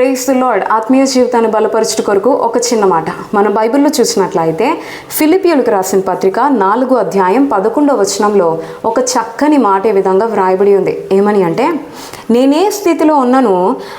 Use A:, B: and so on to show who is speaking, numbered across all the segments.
A: Praise lord ఆత్మీయ జీవితాన్ని బలపరచుట కొరకు ఒక చిన్న మాట. మన బైబిల్లో చూసినట్లయితే ఫిలిపియులకు రాసిన పత్రిక నాలుగు అధ్యాయం పదకొండవ వచనంలో ఒక చక్కని మాట ఈ విధంగా వ్రాయబడి ఉంది. ఏమని అంటే నేనే స్థితిలో ఉన్నాను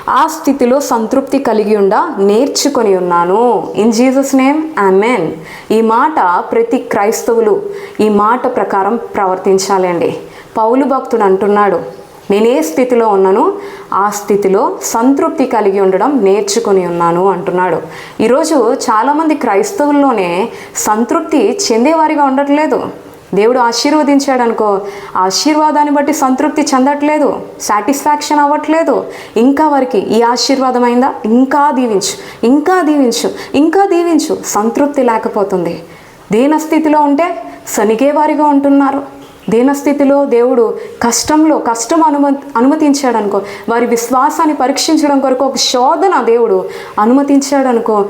A: ఆ స్థితిలో సంతృప్తి కలిగి ఉండ నేర్చుకొని ఉన్నాను. ఇన్ జీసస్ నేమ్ మెన్ ఈ మాట ప్రతి క్రైస్తవులు ఈ మాట ప్రకారం ప్రవర్తించాలి అండి. పౌలు భక్తుడు అంటున్నాడు నేను ఏ స్థితిలో ఉన్నానో ఆ స్థితిలో సంతృప్తి కలిగి ఉండడం నేర్చుకుని ఉన్నాను అంటున్నాడు. ఈరోజు చాలామంది క్రైస్తవుల్లోనే సంతృప్తి చెందేవారిగా ఉండట్లేదు. దేవుడు ఆశీర్వదించాడు అనుకో ఆశీర్వాదాన్ని బట్టి సంతృప్తి చెందట్లేదు సాటిస్ఫాక్షన్ అవ్వట్లేదు. ఇంకా వారికి ఈ ఆశీర్వాదం అయిందా? ఇంకా దీవించు ఇంకా దీవించు ఇంకా దీవించు. సంతృప్తి లేకపోతుంది. దీన స్థితిలో ఉంటే సనిగేవారిగా ఉంటున్నారు. దీనస్థితిలో దేవుడు కష్టంలో కష్టం అనుమ అనుమతించాడు అనుకో వారి విశ్వాసాన్ని పరీక్షించడం కొరకు ఒక శోధన దేవుడు అనుమతించాడు అనుకో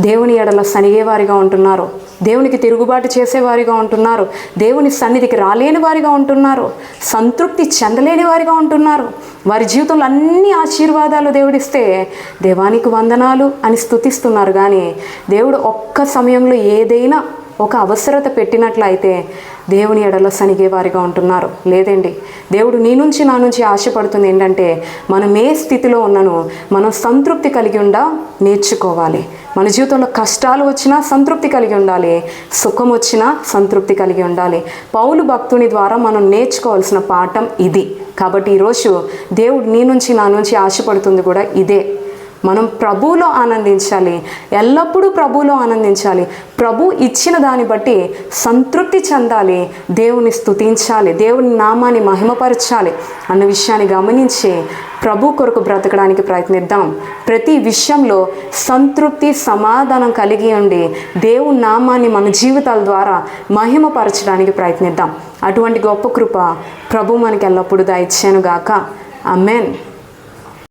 A: దేవుని ఎడల సనిగేవారిగా ఉంటున్నారు. దేవునికి తిరుగుబాటు చేసేవారిగా ఉంటున్నారు. దేవుని సన్నిధికి రాలేని వారిగా ఉంటున్నారు. సంతృప్తి చెందలేని వారిగా ఉంటున్నారు. వారి జీవితంలో అన్ని ఆశీర్వాదాలు దేవుడిస్తే దేవానికి వందనాలు అని స్థుతిస్తున్నారు కానీ దేవుడు ఒక్క సమయంలో ఏదైనా ఒక అవసరత పెట్టినట్లయితే దేవుని ఎడల సనిగే వారిగా ఉంటున్నారు. లేదండి దేవుడు నీ నుంచి నా నుంచి ఆశపడుతుంది ఏంటంటే మనం ఏ స్థితిలో ఉన్నను మనం సంతృప్తి కలిగి ఉండా నేర్చుకోవాలి. మన జీవితంలో కష్టాలు వచ్చినా సంతృప్తి కలిగి ఉండాలి. సుఖం వచ్చినా సంతృప్తి కలిగి ఉండాలి. పౌలు భక్తుని ద్వారా మనం నేర్చుకోవాల్సిన పాఠం ఇది. కాబట్టి ఈరోజు దేవుడు నీ నుంచి నా నుంచి ఆశపడుతుంది కూడా ఇదే. మనం ప్రభువులో ఆనందించాలి. ఎల్లప్పుడూ ప్రభువులో ఆనందించాలి. ప్రభు ఇచ్చిన దాన్ని బట్టి సంతృప్తి చెందాలి. దేవుని స్థుతించాలి దేవుని నామాన్ని మహిమపరచాలి అన్న విషయాన్ని గమనించి ప్రభు కొరకు బ్రతకడానికి ప్రయత్నిద్దాం. ప్రతి విషయంలో సంతృప్తి సమాధానం కలిగి ఉండి దేవుని నామాన్ని మన జీవితాల ద్వారా మహిమపరచడానికి ప్రయత్నిద్దాం. అటువంటి గొప్ప కృప ప్రభు మనకి ఎల్లప్పుడూ దయచేను గాక అమెన్